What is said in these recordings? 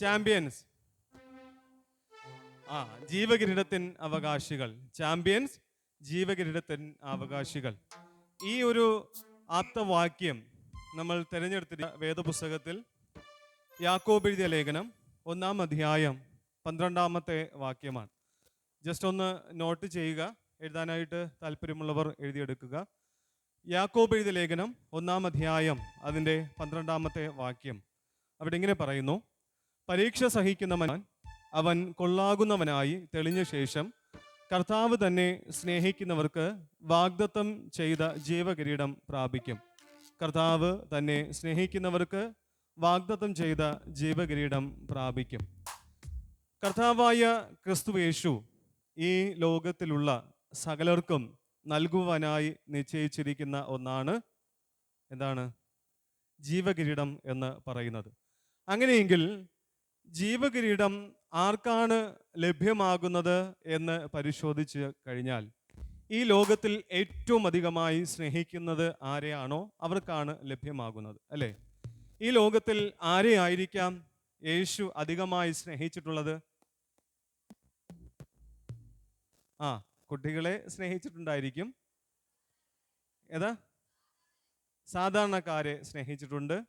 Champions ആ ജീവകിരീടത്തിൻ അവകാശികൾ. Champions ജീവകിരീടത്തിൻ അവകാശികൾ. ഈ ഒരു ആപ്തവാക്യം നമ്മൾ തിരഞ്ഞെടുത്തിട്ട് വേദപുസ്തകത്തിൽ യാക്കോബ് എഴുതിയ ലേഖനം ഒന്നാം അധ്യായം പന്ത്രണ്ടാമത്തെ വാക്യമാണ്. ജസ്റ്റ് ഒന്ന് നോട്ട് ചെയ്യുക. എഴുതാനായിട്ട് താല്പര്യമുള്ളവർ എഴുതിയെടുക്കുക. യാക്കോബ് എഴുതിയ ലേഖനം ഒന്നാം അധ്യായം അതിന്റെ പന്ത്രണ്ടാമത്തെ വാക്യം അവിടെ ഇങ്ങനെ പറയുന്നു. പരീക്ഷ സഹിക്കുന്നവൻ അവൻ കൊള്ളാകുന്നവനായി തെളിഞ്ഞ ശേഷം കർത്താവ് തന്നെ സ്നേഹിക്കുന്നവർക്ക് വാഗ്ദത്തം ചെയ്ത ജീവകിരീടം പ്രാപിക്കും. കർത്താവ് തന്നെ സ്നേഹിക്കുന്നവർക്ക് വാഗ്ദത്തം ചെയ്ത ജീവകിരീടം പ്രാപിക്കും. കർത്താവായ ക്രിസ്തുവേശു ഈ ലോകത്തിലുള്ള സകലർക്കും നൽകുവാനായി നിശ്ചയിച്ചിരിക്കുന്ന ഒന്നാണ് എന്താണ്? ജീവകിരീടം എന്ന് പറയുന്നത്. അങ്ങനെയെങ്കിൽ ജീവകിരീടം ആർക്കാണ് ലഭ്യമാകുന്നത് എന്ന് പരിശോധിച്ച് കഴിഞ്ഞാൽ ഈ ലോകത്തിൽ ഏറ്റവും അധികമായി സ്നേഹിക്കുന്നത് ആരെയാണോ അവർക്കാണ് ലഭ്യമാകുന്നത് അല്ലേ? ഈ ലോകത്തിൽ ആരെയായിരിക്കാം യേശു അധികമായി സ്നേഹിച്ചിട്ടുള്ളത്? ആ കുട്ടികളെ സ്നേഹിച്ചിട്ടുണ്ടായിരിക്കും. ഏതാ? സാധാരണക്കാരെ സ്നേഹിച്ചിട്ടുണ്ട്.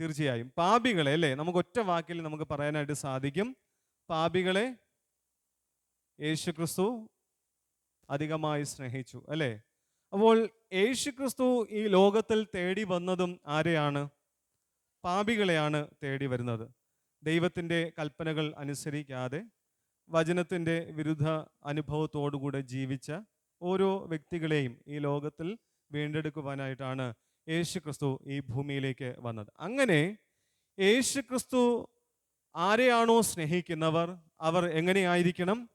തീർച്ചയായും. പാപികളെ അല്ലേ? നമുക്ക് ഒറ്റ വാക്കിൽ നമുക്ക് പറയാനായിട്ട് സാധിക്കും. പാപികളെ യേശു ക്രിസ്തു അധികമായി സ്നേഹിച്ചു അല്ലേ? അപ്പോൾ യേശു ക്രിസ്തു ഈ ലോകത്തിൽ തേടി വന്നതും ആരെയാണ്? പാപികളെയാണ് തേടി വരുന്നത്. ദൈവത്തിന്റെ കൽപ്പനകൾ അനുസരിക്കാതെ വചനത്തിന്റെ വിരുദ്ധ അനുഭവത്തോടുകൂടെ ജീവിച്ച ഓരോ വ്യക്തികളെയും ഈ ലോകത്തിൽ വീണ്ടെടുക്കുവാനായിട്ടാണ് യേശു ക്രിസ്തു ഈ ഭൂമിയിലേക്ക് വന്നത്. അങ്ങനെ യേശു ക്രിസ്തു ആരെയാണോ സ്നേഹിക്കുന്നവർ അവർ എങ്ങനെയായിരിക്കണം?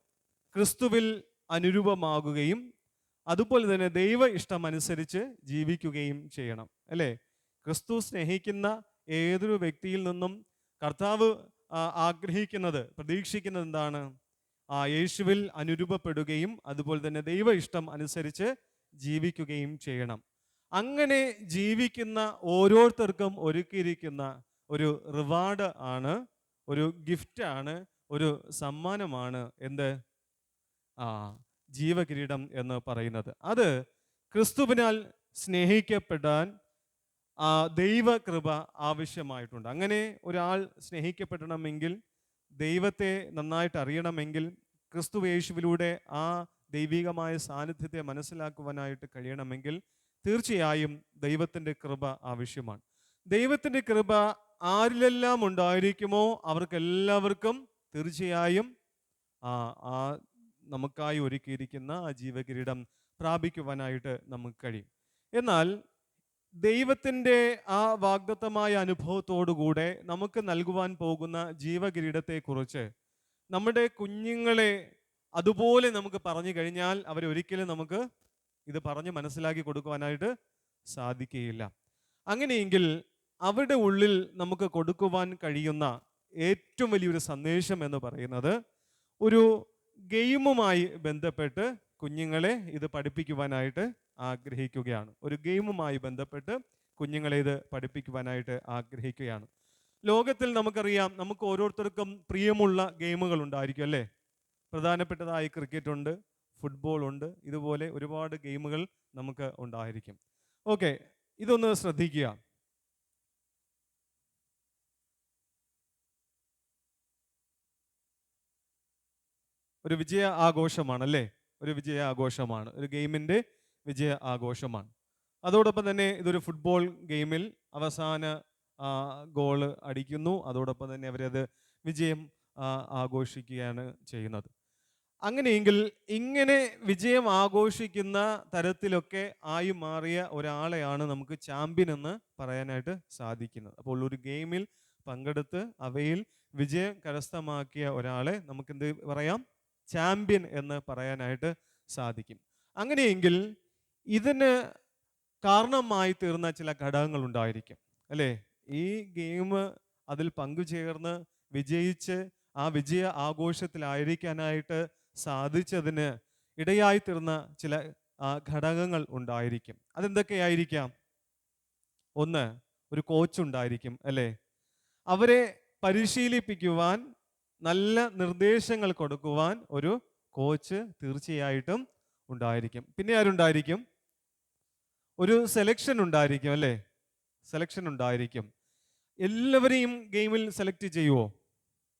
ക്രിസ്തുവിൽ അനുരൂപമാകുകയും അതുപോലെ തന്നെ ദൈവ ഇഷ്ടമനുസരിച്ച് ജീവിക്കുകയും ചെയ്യണം അല്ലേ? ക്രിസ്തു സ്നേഹിക്കുന്ന ഏതൊരു വ്യക്തിയിൽ നിന്നും കർത്താവ് ആഗ്രഹിക്കുന്നത് പ്രതീക്ഷിക്കുന്നത് എന്താണ്? ആ യേശുവിൽ അനുരൂപപ്പെടുകയും അതുപോലെ തന്നെ ദൈവ ഇഷ്ടം അനുസരിച്ച് ജീവിക്കുകയും ചെയ്യണം. അങ്ങനെ ജീവിക്കുന്ന ഓരോരുത്തർക്കും ഒരുക്കിയിരിക്കുന്ന ഒരു റിവാർഡ് ആണ് ഒരു ഗിഫ്റ്റ് ആണ് ഒരു സമ്മാനമാണ് എന്ത്? ആ ജീവകിരീടം എന്ന് പറയുന്നത്. അത് ക്രിസ്തുവിനാൽ സ്നേഹിക്കപ്പെടാൻ ദൈവകൃപ ആവശ്യമായിട്ടുണ്ട്. അങ്ങനെ ഒരാൾ സ്നേഹിക്കപ്പെടണമെങ്കിൽ ദൈവത്തെ നന്നായിട്ട് അറിയണമെങ്കിൽ ക്രിസ്തു യേശുവിലൂടെ ആ ദൈവികമായ സാന്നിധ്യത്തെ മനസ്സിലാക്കുവാനായിട്ട് കഴിയണമെങ്കിൽ തീർച്ചയായും ദൈവത്തിന്റെ കൃപ ആവശ്യമാണ്. ദൈവത്തിന്റെ കൃപ ആരിലെല്ലാം ഉണ്ടായിരിക്കുമോ അവർക്കെല്ലാവർക്കും തീർച്ചയായും ആ നമുക്കായി ഒരുക്കിയിരിക്കുന്ന ആ ജീവകിരീടം പ്രാപിക്കുവാനായിട്ട് നമുക്ക് കഴിയും. എന്നാൽ ദൈവത്തിന്റെ ആ വാഗ്ദത്തമായ അനുഭവത്തോടുകൂടെ നമുക്ക് നൽകുവാൻ പോകുന്ന ജീവകിരീടത്തെക്കുറിച്ച് നമ്മുടെ കുഞ്ഞുങ്ങളെ അതുപോലെ നമുക്ക് പറഞ്ഞു കഴിഞ്ഞാൽ അവരൊരിക്കലും നമുക്ക് ഇത് പറഞ്ഞ് മനസ്സിലാക്കി കൊടുക്കുവാനായിട്ട് സാധിക്കുകയില്ല. അങ്ങനെയെങ്കിൽ അവരുടെ ഉള്ളിൽ നമുക്ക് കൊടുക്കുവാൻ കഴിയുന്ന ഏറ്റവും വലിയൊരു സന്ദേശം എന്ന് പറയുന്നത് ഒരു ഗെയിമുമായി ബന്ധപ്പെട്ട് കുഞ്ഞുങ്ങളെ ഇത് പഠിപ്പിക്കുവാനായിട്ട് ആഗ്രഹിക്കുകയാണ്. ഒരു ഗെയിമുമായി ബന്ധപ്പെട്ട് കുഞ്ഞുങ്ങളെ ഇത് പഠിപ്പിക്കുവാനായിട്ട് ആഗ്രഹിക്കുകയാണ്. ലോകത്തിൽ നമുക്കറിയാം നമുക്ക് ഓരോരുത്തർക്കും പ്രിയമുള്ള ഗെയിമുകൾ ഉണ്ടായിരിക്കും അല്ലേ? പ്രധാനപ്പെട്ടതായി ക്രിക്കറ്റ് ഉണ്ട് ഫുട്ബോൾ ഉണ്ട്. ഇതുപോലെ ഒരുപാട് ഗെയിമുകൾ നമുക്ക് ഉണ്ടായിരിക്കും. ഓക്കെ ഇതൊന്ന് ശ്രദ്ധിക്കുക. ഒരു വിജയ ആഘോഷമാണ് അല്ലേ? ഒരു വിജയ ആഘോഷമാണ്. ഒരു ഗെയിമിന്റെ വിജയ ആഘോഷമാണ്. അതോടൊപ്പം തന്നെ ഇതൊരു ഫുട്ബോൾ ഗെയിമിൽ അവസാന ഗോൾ അടിക്കുന്നു. അതോടൊപ്പം തന്നെ അവരത് വിജയം ആഘോഷിക്കുകയാണ് ചെയ്യുന്നത്. അങ്ങനെയെങ്കിൽ ഇങ്ങനെ വിജയം ആഘോഷിക്കുന്ന തരത്തിലൊക്കെ ആയി മാറിയ ഒരാളെയാണ് നമുക്ക് ചാമ്പ്യൻ എന്ന് പറയാനായിട്ട് സാധിക്കുന്നത്. അപ്പോൾ ഒരു ഗെയിമിൽ പങ്കെടുത്ത് അവയിൽ വിജയം കരസ്ഥമാക്കിയ ഒരാളെ നമുക്ക് എന്ത് പറയാം? ചാമ്പ്യൻ എന്ന് പറയാനായിട്ട് സാധിക്കും. അങ്ങനെയെങ്കിൽ ഇതിന് കാരണമായി തീർന്ന ചില ഘടകങ്ങൾ ഉണ്ടായിരിക്കും അല്ലേ? ഈ ഗെയിം അതിൽ പങ്കുചേർന്ന് വിജയിച്ച് ആ വിജയ ആഘോഷത്തിലായിരിക്കാനായിട്ട് സാധിച്ചതിന് ഇടയായി തീർന്ന ചില ഘടകങ്ങൾ ഉണ്ടായിരിക്കും. അതെന്തൊക്കെയായിരിക്കാം? ഒന്ന് ഒരു കോച്ച് ഉണ്ടായിരിക്കും അല്ലേ? അവരെ പരിശീലിപ്പിക്കുവാൻ നല്ല നിർദ്ദേശങ്ങൾ കൊടുക്കുവാൻ ഒരു കോച്ച് തീർച്ചയായിട്ടും ഉണ്ടായിരിക്കും. പിന്നെ ആരുണ്ടായിരിക്കും? ഒരു സെലക്ഷൻ ഉണ്ടായിരിക്കും അല്ലേ? സെലക്ഷൻ ഉണ്ടായിരിക്കും. എല്ലാവരെയും ഗെയിമിൽ സെലക്ട് ചെയ്യുവോ?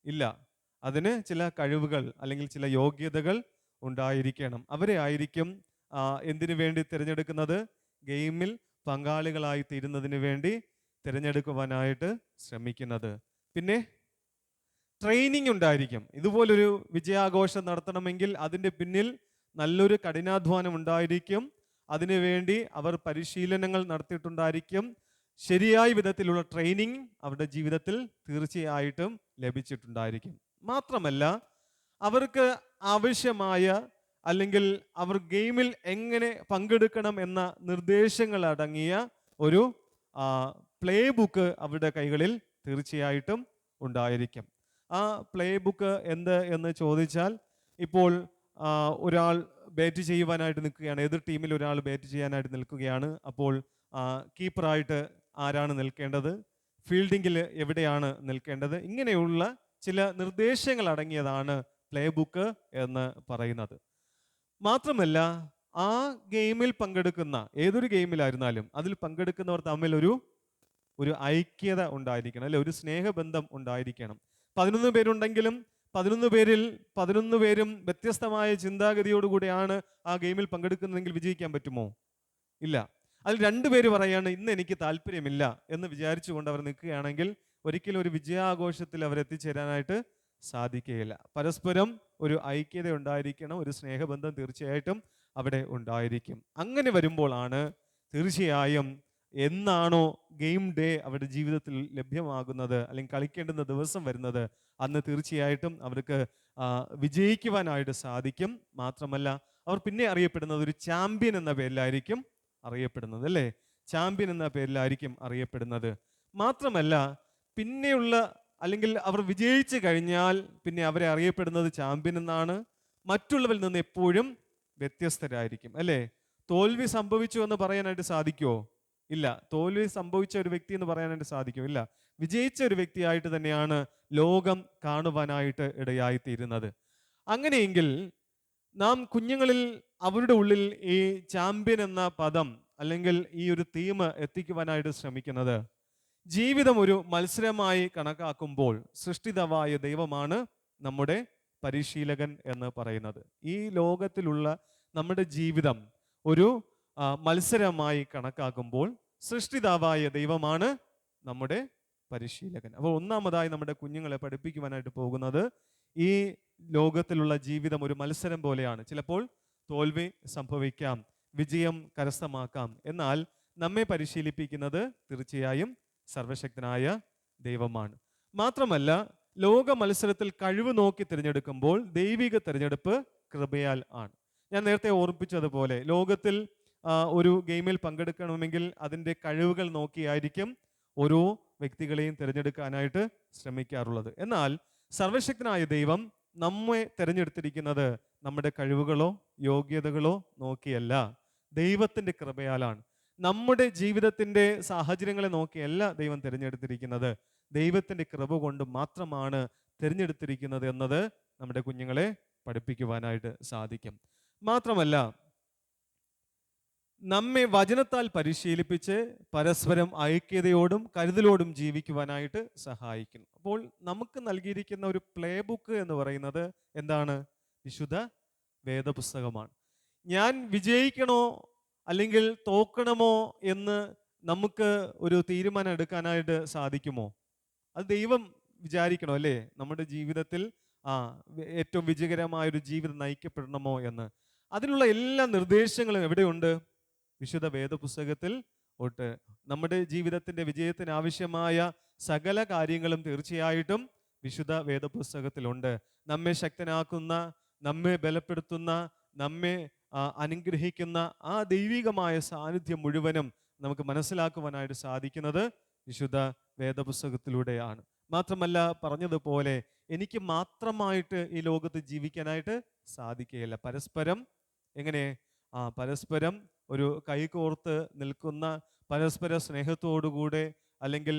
ഇല്ല. അതിന് ചില കഴിവുകൾ അല്ലെങ്കിൽ ചില യോഗ്യതകൾ ഉണ്ടായിരിക്കണം. അവരെ ആയിരിക്കും എന്തിനു വേണ്ടി തിരഞ്ഞെടുക്കുന്നത്? ഗെയിമിൽ പങ്കാളികളായി തീരുന്നതിന് വേണ്ടി തിരഞ്ഞെടുക്കുവാനായിട്ട് ശ്രമിക്കുന്നത്. പിന്നെ ട്രെയിനിങ് ഉണ്ടായിരിക്കും. ഇതുപോലൊരു വിജയാഘോഷം നടത്തണമെങ്കിൽ അതിന്റെ പിന്നിൽ നല്ലൊരു കഠിനാധ്വാനം ഉണ്ടായിരിക്കും. അതിനുവേണ്ടി അവർ പരിശീലനങ്ങൾ നടത്തിയിട്ടുണ്ടായിരിക്കും. ശരിയായ വിധത്തിലുള്ള ട്രെയിനിങ് അവരുടെ ജീവിതത്തിൽ തീർച്ചയായിട്ടും ലഭിച്ചിട്ടുണ്ടായിരിക്കും. മാത്രമല്ല അവർക്ക് ആവശ്യമായ അല്ലെങ്കിൽ അവർ ഗെയിമിൽ എങ്ങനെ പങ്കെടുക്കണം എന്ന നിർദ്ദേശങ്ങൾ അടങ്ങിയ ഒരു പ്ലേ ബുക്ക് അവരുടെ കൈകളിൽ തീർച്ചയായിട്ടും ഉണ്ടായിരിക്കും. ആ പ്ലേ ബുക്ക് എന്ത് എന്ന് ചോദിച്ചാൽ ഇപ്പോൾ ഒരാൾ ബാറ്റ് ചെയ്യുവാനായിട്ട് നിൽക്കുകയാണ് എതിർ ടീമിൽ ഒരാൾ ബാറ്റ് ചെയ്യാനായിട്ട് നിൽക്കുകയാണ്. അപ്പോൾ കീപ്പറായിട്ട് ആരാണ് നിൽക്കേണ്ടത്? ഫീൽഡിങ്ങിൽ എവിടെയാണ് നിൽക്കേണ്ടത്? ഇങ്ങനെയുള്ള ചില നിർദ്ദേശങ്ങൾ അടങ്ങിയതാണ് പ്ലേ ബുക്ക് എന്ന് പറയുന്നത്. മാത്രമല്ല ആ ഗെയിമിൽ പങ്കെടുക്കുന്ന ഏതൊരു ഗെയിമിലായിരുന്നാലും അതിൽ പങ്കെടുക്കുന്നവർ തമ്മിൽ ഒരു ഒരു ഐക്യത ഉണ്ടായിരിക്കണം അല്ലെ ഒരു സ്നേഹബന്ധം ഉണ്ടായിരിക്കണം. പതിനൊന്ന് പേരുണ്ടെങ്കിലും പതിനൊന്ന് പേരിൽ പതിനൊന്ന് പേരും വ്യത്യസ്തമായ ചിന്താഗതിയോടുകൂടിയാണ് ആ ഗെയിമിൽ പങ്കെടുക്കുന്നതെങ്കിൽ വിജയിക്കാൻ പറ്റുമോ? ഇല്ല. അതിൽ രണ്ടുപേര് പറയാണ് ഇന്ന് എനിക്ക് താല്പര്യമില്ല എന്ന് വിചാരിച്ചുകൊണ്ട് അവർ നിൽക്കുകയാണെങ്കിൽ ഒരിക്കലും ഒരു വിജയാഘോഷത്തിൽ അവരെത്തിച്ചേരാനായിട്ട് സാധിക്കുകയില്ല. പരസ്പരം ഒരു ഐക്യത ഉണ്ടായിരിക്കണം ഒരു സ്നേഹബന്ധം തീർച്ചയായിട്ടും അവിടെ ഉണ്ടായിരിക്കും. അങ്ങനെ വരുമ്പോഴാണ് തീർച്ചയായും എന്നാണോ ഗെയിം ഡേ അവരുടെ ജീവിതത്തിൽ ലഭ്യമാകുന്നത് അല്ലെങ്കിൽ കളിക്കേണ്ടുന്ന ദിവസം വരുന്നത് അന്ന് തീർച്ചയായിട്ടും അവർക്ക് വിജയിക്കുവാനായിട്ട് സാധിക്കും. മാത്രമല്ല അവർ പിന്നെ അറിയപ്പെടുന്നത് ഒരു ചാമ്പ്യൻ എന്ന പേരിലായിരിക്കും അറിയപ്പെടുന്നത് അല്ലേ? ചാമ്പ്യൻ എന്ന പേരിലായിരിക്കും അറിയപ്പെടുന്നത്. മാത്രമല്ല പിന്നെയുള്ള അല്ലെങ്കിൽ അവർ വിജയിച്ചു കഴിഞ്ഞാൽ പിന്നെ അവരെ അറിയപ്പെടുന്നത് ചാമ്പ്യൻ എന്നാണ്. മറ്റുള്ളവരിൽ നിന്ന് എപ്പോഴും വ്യത്യസ്തരായിരിക്കും. അല്ലേ? തോൽവി സംഭവിച്ചു എന്ന് പറയാനായിട്ട് സാധിക്കുമോ ഇല്ല. തോൽവി സംഭവിച്ച ഒരു വ്യക്തി എന്ന് പറയാനായിട്ട് സാധിക്കും ഇല്ല. വിജയിച്ച ഒരു വ്യക്തിയായിട്ട് തന്നെയാണ് ലോകം കാണുവാനായിട്ട് ഇടയായിത്തീരുന്നത്. അങ്ങനെയെങ്കിൽ നാം കുഞ്ഞുങ്ങളിൽ അവരുടെ ഉള്ളിൽ ഈ ചാമ്പ്യൻ എന്ന പദം അല്ലെങ്കിൽ ഈ ഒരു തീം എത്തിക്കുവാനായിട്ട് ശ്രമിക്കുന്നത് ജീവിതം ഒരു മത്സരമായി കണക്കാക്കുമ്പോൾ സൃഷ്ടിതവായ ദൈവമാണ് നമ്മുടെ പരിശീലകൻ എന്ന് പറയുന്നത്. ഈ ലോകത്തിലുള്ള നമ്മുടെ ജീവിതം ഒരു മത്സരമായി കണക്കാക്കുമ്പോൾ സൃഷ്ടിതാവായ ദൈവമാണ് നമ്മുടെ പരിശീലകൻ. അപ്പോൾ ഒന്നാമതായി നമ്മുടെ കുഞ്ഞുങ്ങളെ പഠിപ്പിക്കുവാനായിട്ട് പോകുന്നത് ഈ ലോകത്തിലുള്ള ജീവിതം ഒരു മത്സരം പോലെയാണ്. ചിലപ്പോൾ തോൽവി സംഭവിക്കാം വിജയം കരസ്ഥമാക്കാം. എന്നാൽ നമ്മെ പരിശീലിപ്പിക്കുന്നത് തീർച്ചയായും സർവശക്തനായ ദൈവമാണ്. മാത്രമല്ല ലോക മത്സരത്തിൽ കഴിവ് നോക്കി തിരഞ്ഞെടുക്കുമ്പോൾ ദൈവിക തിരഞ്ഞെടുപ്പ് കൃപയാൽ ആണ്. ഞാൻ നേരത്തെ ഓർപ്പിച്ചതുപോലെ ലോകത്തിൽ ഒരു ഗെയിമിൽ പങ്കെടുക്കണമെങ്കിൽ അതിന്റെ കഴിവുകൾ നോക്കിയായിരിക്കും ഓരോ വ്യക്തികളെയും തിരഞ്ഞെടുക്കാനായിട്ട് ശ്രമിക്കാറുള്ളത്. എന്നാൽ സർവശക്തനായ ദൈവം നമ്മെ തിരഞ്ഞെടുത്തിരിക്കുന്നത് നമ്മുടെ കഴിവുകളോ യോഗ്യതകളോ നോക്കിയല്ല. ദൈവത്തിന്റെ കൃപയാലാണ്. നമ്മുടെ ജീവിതത്തിന്റെ സാഹചര്യങ്ങളെ നോക്കിയല്ല ദൈവം തിരഞ്ഞെടുത്തിരിക്കുന്നത്. ദൈവത്തിന്റെ കൃപ കൊണ്ട് മാത്രമാണ് തിരഞ്ഞെടുത്തിരിക്കുന്നത് എന്നത് നമ്മുടെ കുഞ്ഞുങ്ങളെ പഠിപ്പിക്കുവാനായിട്ട് സാധിക്കും. മാത്രമല്ല നമ്മെ വചനത്താൽ പരിശീലിപ്പിച്ച് പരസ്പരം ഐക്യതയോടും കരുതലോടും ജീവിക്കുവാനായിട്ട് സഹായിക്കും. അപ്പോൾ നമുക്ക് നൽകിയിരിക്കുന്ന ഒരു പ്ലേ ബുക്ക് എന്ന് പറയുന്നത് എന്താണ്? വിശുദ്ധ വേദപുസ്തകമാണ്. ഞാൻ വിജയിക്കണോ അല്ലെങ്കിൽ തോക്കണമോ എന്ന് നമുക്ക് ഒരു തീരുമാനം എടുക്കാനായിട്ട് സാധിക്കുമോ? അത് ദൈവം വിചാരിക്കണോ അല്ലേ? നമ്മുടെ ജീവിതത്തിൽ ആ ഏറ്റവും വിജയകരമായ ഒരു ജീവിതം നയിക്കപ്പെടണമോ എന്ന്. അതിനുള്ള എല്ലാ നിർദ്ദേശങ്ങളും എവിടെയുണ്ട്? വിശുദ്ധ വേദപുസ്തകത്തിൽ ഒട്ട്. നമ്മുടെ ജീവിതത്തിന്റെ വിജയത്തിന് ആവശ്യമായ സകല കാര്യങ്ങളും തീർച്ചയായിട്ടും വിശുദ്ധ വേദപുസ്തകത്തിലുണ്ട്. നമ്മെ ശക്തനാക്കുന്ന നമ്മെ ബലപ്പെടുത്തുന്ന നമ്മെ അനുഗ്രഹിക്കുന്ന ആ ദൈവികമായ സാന്നിധ്യം മുഴുവനും നമുക്ക് മനസ്സിലാക്കുവാനായിട്ട് സാധിക്കുന്നത് വിശുദ്ധ വേദപുസ്തകത്തിലൂടെയാണ്. മാത്രമല്ല പറഞ്ഞതുപോലെ എനിക്ക് മാത്രമായിട്ട് ഈ ലോകത്ത് ജീവിക്കാനായിട്ട് സാധിക്കുകയില്ല. പരസ്പരം എങ്ങനെ? ആ പരസ്പരം ഒരു കൈകോർത്ത് നിൽക്കുന്ന പരസ്പര സ്നേഹത്തോടുകൂടെ അല്ലെങ്കിൽ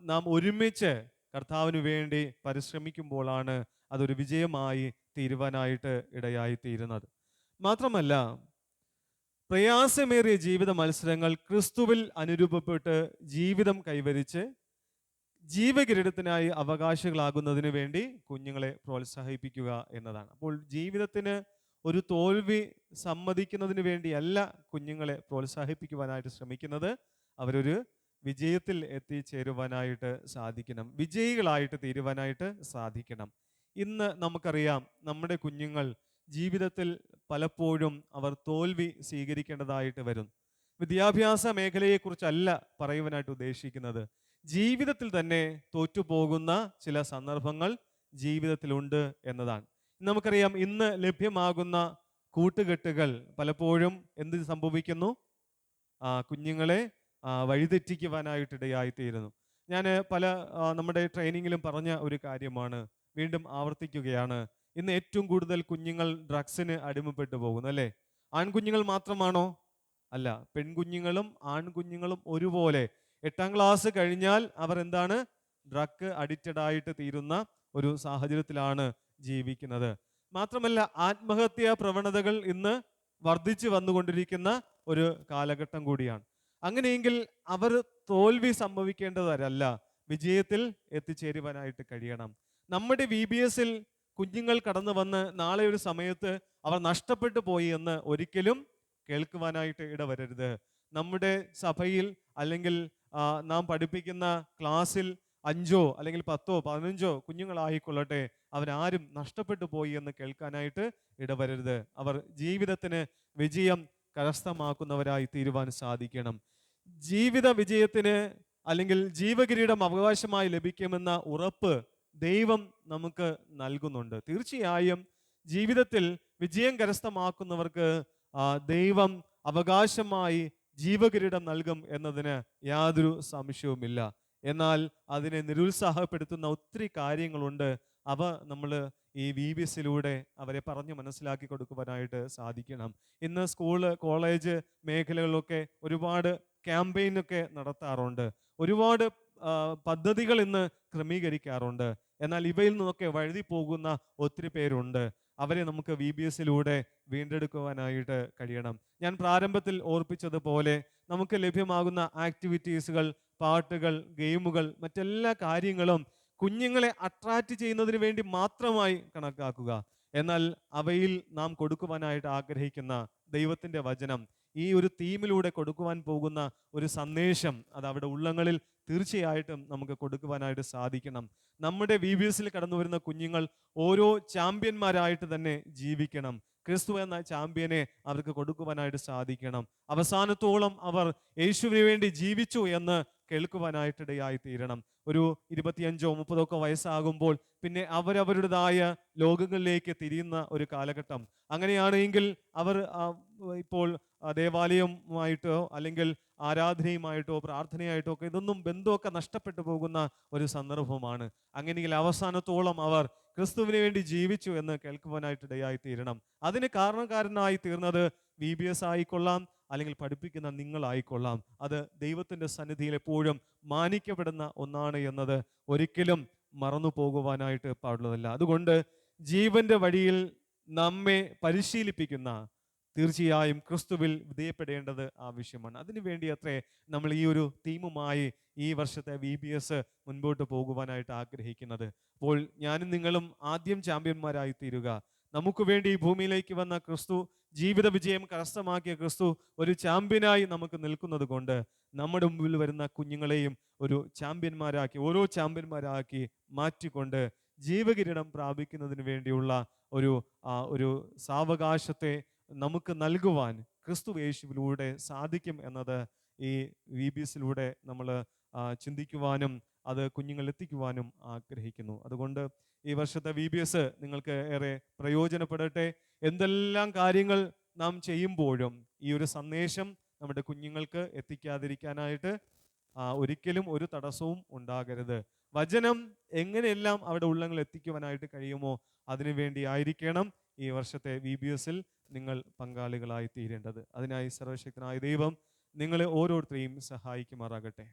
നാം ഒരുമിച്ച് കർത്താവിന് വേണ്ടി പരിശ്രമിക്കുമ്പോഴാണ് അതൊരു വിജയമായി തീരുവാനായിട്ട് ഇടയായി തീരുന്നത് മാത്രമല്ല പ്രയാസമേറിയ ജീവിത മത്സരങ്ങൾ ക്രിസ്തുവിൽ അനുരൂപപ്പെട്ട് ജീവിതം കൈവരിച്ച് ജീവകിരീടത്തിനായി അവകാശികളാകുന്നതിന് വേണ്ടി കുഞ്ഞുങ്ങളെ പ്രോത്സാഹിപ്പിക്കുക എന്നതാണ്. അപ്പോൾ ജീവിതത്തിന് ഒരു തോൽവി സമ്മതിക്കുന്നതിന് വേണ്ടിയല്ല കുഞ്ഞുങ്ങളെ പ്രോത്സാഹിപ്പിക്കുവാനായിട്ട് ശ്രമിക്കുന്നത്. അവരൊരു വിജയത്തിൽ എത്തിച്ചേരുവാനായിട്ട് സാധിക്കണം. വിജയികളായിട്ട് തീരുവാനായിട്ട് സാധിക്കണം. ഇന്ന് നമുക്കറിയാം നമ്മുടെ കുഞ്ഞുങ്ങൾ ജീവിതത്തിൽ പലപ്പോഴും അവർ തോൽവി സ്വീകരിക്കേണ്ടതായിട്ട് വരും. വിദ്യാഭ്യാസ മേഖലയെക്കുറിച്ചല്ല പറയുവാനായിട്ട് ഉദ്ദേശിക്കുന്നത്. ജീവിതത്തിൽ തന്നെ തോറ്റുപോകുന്ന ചില സന്ദർഭങ്ങൾ ജീവിതത്തിലുണ്ട് എന്നതാണ്. നമുക്കറിയാം ഇന്ന് ലഭ്യമാകുന്ന കൂട്ടുകെട്ടുകൾ പലപ്പോഴും എന്ത് സംഭവിക്കുന്നു? ആ, കുഞ്ഞുങ്ങളെ വഴിതെറ്റിക്കുവാനായിട്ടിടയായിത്തീരുന്നു. ഞാൻ പല നമ്മുടെ ട്രെയിനിങ്ങിലും പറഞ്ഞ ഒരു കാര്യമാണ്. വീണ്ടും ആവർത്തിക്കുകയാണ്. ഇന്ന് ഏറ്റവും കൂടുതൽ കുഞ്ഞുങ്ങൾ ഡ്രഗ്സിന് അടിമപ്പെട്ടു പോകുന്നു അല്ലേ? ആൺകുഞ്ഞുങ്ങൾ മാത്രമാണോ? അല്ല പെൺകുഞ്ഞുങ്ങളും ആൺകുഞ്ഞുങ്ങളും ഒരുപോലെ. എട്ടാം ക്ലാസ് കഴിഞ്ഞാൽ അവർ എന്താണ്? ഡ്രഗ് അഡിക്റ്റഡ് ആയിട്ട് തീരുന്ന ഒരു സാഹചര്യത്തിലാണ് ജീവിക്കുന്നത്. മാത്രമല്ല ആത്മഹത്യാ പ്രവണതകൾ ഇന്ന് വർദ്ധിച്ചു വന്നുകൊണ്ടിരിക്കുന്ന ഒരു കാലഘട്ടം കൂടിയാണ്. അങ്ങനെയെങ്കിൽ അവർ തോൽവി സംഭവിക്കേണ്ടതല്ല. വിജയത്തിൽ എത്തിച്ചേരുവാനായിട്ട് കഴിയണം. നമ്മുടെ വി ബി എസിൽ കുഞ്ഞുങ്ങൾ കടന്നു വന്ന് നാളെ ഒരു സമയത്ത് അവർ നഷ്ടപ്പെട്ടു പോയി എന്ന് ഒരിക്കലും കേൾക്കുവാനായിട്ട് ഇടവരരുത്. നമ്മുടെ സഭയിൽ അല്ലെങ്കിൽ നാം പഠിപ്പിക്കുന്ന ക്ലാസ്സിൽ അഞ്ചോ അല്ലെങ്കിൽ പത്തോ പതിനഞ്ചോ കുഞ്ഞുങ്ങളായിക്കൊള്ളട്ടെ അവരാരും നഷ്ടപ്പെട്ടു പോയി എന്ന് കേൾക്കാനായിട്ട് ഇടവരരുത്. അവർ ജീവിതത്തിന് വിജയം കരസ്ഥമാക്കുന്നവരായി തീരുവാൻ സാധിക്കണം. ജീവിത വിജയത്തിന് അല്ലെങ്കിൽ ജീവകിരീടം അവകാശമായി ലഭിക്കുമെന്ന ഉറപ്പ് ദൈവം നമുക്ക് നൽകുന്നുണ്ട്. തീർച്ചയായും ജീവിതത്തിൽ വിജയം കരസ്ഥമാക്കുന്നവർക്ക് ദൈവം അവകാശമായി ജീവകിരീടം നൽകും എന്നതിന് യാതൊരു സംശയവുമില്ല. എന്നാൽ അതിനെ നിരുത്സാഹപ്പെടുത്തുന്ന ഒത്തിരി കാര്യങ്ങളുണ്ട്. അവ നമ്മൾ ഈ വി ബി എസിലൂടെ അവരെ പറഞ്ഞു മനസ്സിലാക്കി കൊടുക്കുവാനായിട്ട് സാധിക്കണം. ഇന്ന് സ്കൂൾ കോളേജ് മേഖലകളിലൊക്കെ ഒരുപാട് ക്യാമ്പയിനൊക്കെ നടത്താറുണ്ട്. ഒരുപാട് പദ്ധതികൾ ഇന്ന് ക്രമീകരിക്കാറുണ്ട്. എന്നാൽ ഇവയിൽ നിന്നൊക്കെ വഴുതി പോകുന്ന ഒത്തിരി പേരുണ്ട്. അവരെ നമുക്ക് വി ബി എസിലൂടെ വീണ്ടെടുക്കുവാനായിട്ട് കഴിയണം. ഞാൻ പ്രാരംഭത്തിൽ ഓർപ്പിച്ചതുപോലെ നമുക്ക് ലഭ്യമാകുന്ന ആക്ടിവിറ്റീസുകൾ പാട്ടുകൾ ഗെയിമുകൾ മറ്റെല്ലാ കാര്യങ്ങളും കുഞ്ഞുങ്ങളെ അട്രാക്റ്റ് ചെയ്യുന്നതിന് വേണ്ടി മാത്രമായി കണക്കാക്കുക. എന്നാൽ അവയിൽ നാം കൊടുക്കുവാനായിട്ട് ആഗ്രഹിക്കുന്ന ദൈവത്തിന്റെ വചനം ഈ ഒരു തീമിലൂടെ കൊടുക്കുവാൻ പോകുന്ന ഒരു സന്ദേശം അത് അവിടെ ഉള്ളങ്ങളിൽ തീർച്ചയായിട്ടും നമുക്ക് കൊടുക്കുവാനായിട്ട് സാധിക്കണം. നമ്മുടെ വി ബി എസിൽ കടന്നു വരുന്ന കുഞ്ഞുങ്ങൾ ഓരോ ചാമ്പ്യന്മാരായിട്ട് തന്നെ ജീവിക്കണം. ക്രിസ്തു എന്ന ചാമ്പ്യനെ അവർക്ക് കൊടുക്കുവാനായിട്ട് സാധിക്കണം. അവസാനത്തോളം അവർ യേശുവിന് വേണ്ടി ജീവിച്ചു എന്ന് കേൾക്കുവാനായിട്ടിടയായി തീരണം. ഒരു ഇരുപത്തിയഞ്ചോ മുപ്പതോ ഒക്കെ വയസ്സാകുമ്പോൾ പിന്നെ അവരവരുടേതായ ലോകങ്ങളിലേക്ക് തിരിയുന്ന ഒരു കാലഘട്ടം. അങ്ങനെയാണെങ്കിൽ അവർ ഇപ്പോൾ ദേവാലയവുമായിട്ടോ അല്ലെങ്കിൽ ആരാധനയുമായിട്ടോ പ്രാർത്ഥനയായിട്ടോ ഒക്കെ ഇതൊന്നും ബന്ധമൊക്കെ നഷ്ടപ്പെട്ടു പോകുന്ന ഒരു സന്ദർഭമാണ്. അങ്ങനെയെങ്കിൽ അവസാനത്തോളം അവർ ക്രിസ്തുവിന് വേണ്ടി ജീവിച്ചു എന്ന് കേൾക്കുവാനായിട്ട് ഇടയായി തീരണം. അതിന് കാരണക്കാരനായി തീർന്നത് വി ബി എസ് ആയിക്കൊള്ളാം അല്ലെങ്കിൽ പഠിപ്പിക്കുന്ന നിങ്ങളായിക്കൊള്ളാം. അത് ദൈവത്തിന്റെ സന്നിധിയിൽ എപ്പോഴും മാനിക്കപ്പെടുന്ന ഒന്നാണ് എന്നത് ഒരിക്കലും മറന്നു പോകുവാനായിട്ട് പാടുള്ളതല്ല. അതുകൊണ്ട് ജീവന്റെ വഴിയിൽ നമ്മെ പരിശീലിപ്പിക്കുന്ന തീർച്ചയായും ക്രിസ്തുവിൽ വിധേയപ്പെടേണ്ടത് ആവശ്യമാണ് അതിനുവേണ്ടി അത്രേ നമ്മൾ ഈ ഒരു തീമുമായി ഈ വർഷത്തെ വി ബി എസ് മുൻപോട്ട് പോകുവാനായിട്ട് ആഗ്രഹിക്കുന്നത്. അപ്പോൾ ഞാനും നിങ്ങളും ആദ്യം ചാമ്പ്യന്മാരായി തീരുക. നമുക്ക് വേണ്ടി ഈ ഭൂമിയിലേക്ക് വന്ന ക്രിസ്തു ജീവിത വിജയം കരസ്ഥമാക്കിയ ക്രിസ്തു ഒരു ചാമ്പ്യനായി നമുക്ക് നിൽക്കുന്നത് കൊണ്ട് നമ്മുടെ മുമ്പിൽ വരുന്ന കുഞ്ഞുങ്ങളെയും ഒരു ചാമ്പ്യന്മാരാക്കി ഓരോ ചാമ്പ്യന്മാരാക്കി മാറ്റിക്കൊണ്ട് ജീവകിരീടം പ്രാപിക്കുന്നതിന് വേണ്ടിയുള്ള ഒരു ഒരു സാവകാശത്തെ നമുക്ക് നൽകുവാൻ ക്രിസ്തു യേശുവിലൂടെ സാധിക്കും എന്നത് ഈ വി ബി എസിലൂടെ നമ്മൾ ചിന്തിക്കുവാനും അത് കുഞ്ഞുങ്ങളെത്തിക്കുവാനും ആഗ്രഹിക്കുന്നു. അതുകൊണ്ട് ഈ വർഷത്തെ വി ബി എസ് നിങ്ങൾക്ക് ഏറെ പ്രയോജനപ്പെടട്ടെ. എന്തെല്ലാം കാര്യങ്ങൾ നാം ചെയ്യുമ്പോഴും ഈ ഒരു സന്ദേശം നമ്മുടെ കുഞ്ഞുങ്ങൾക്ക് എത്തിക്കാതിരിക്കാനായിട്ട് ഒരിക്കലും ഒരു തടസ്സവും ഉണ്ടാകരുത്. വചനം എങ്ങനെയെല്ലാം അവിടെ ഉള്ളങ്ങൾ എത്തിക്കുവാനായിട്ട് കഴിയുമോ അതിനു വേണ്ടി ആയിരിക്കണം ഈ വർഷത്തെ വി ബി എസിൽ നിങ്ങൾ പങ്കാളികളായി തീരേണ്ടത് അതിനായി സർവശക്തനായ ദൈവം നിങ്ങളെ ഓരോരുത്തരെയും സഹായിക്കുമാറാകട്ടെ.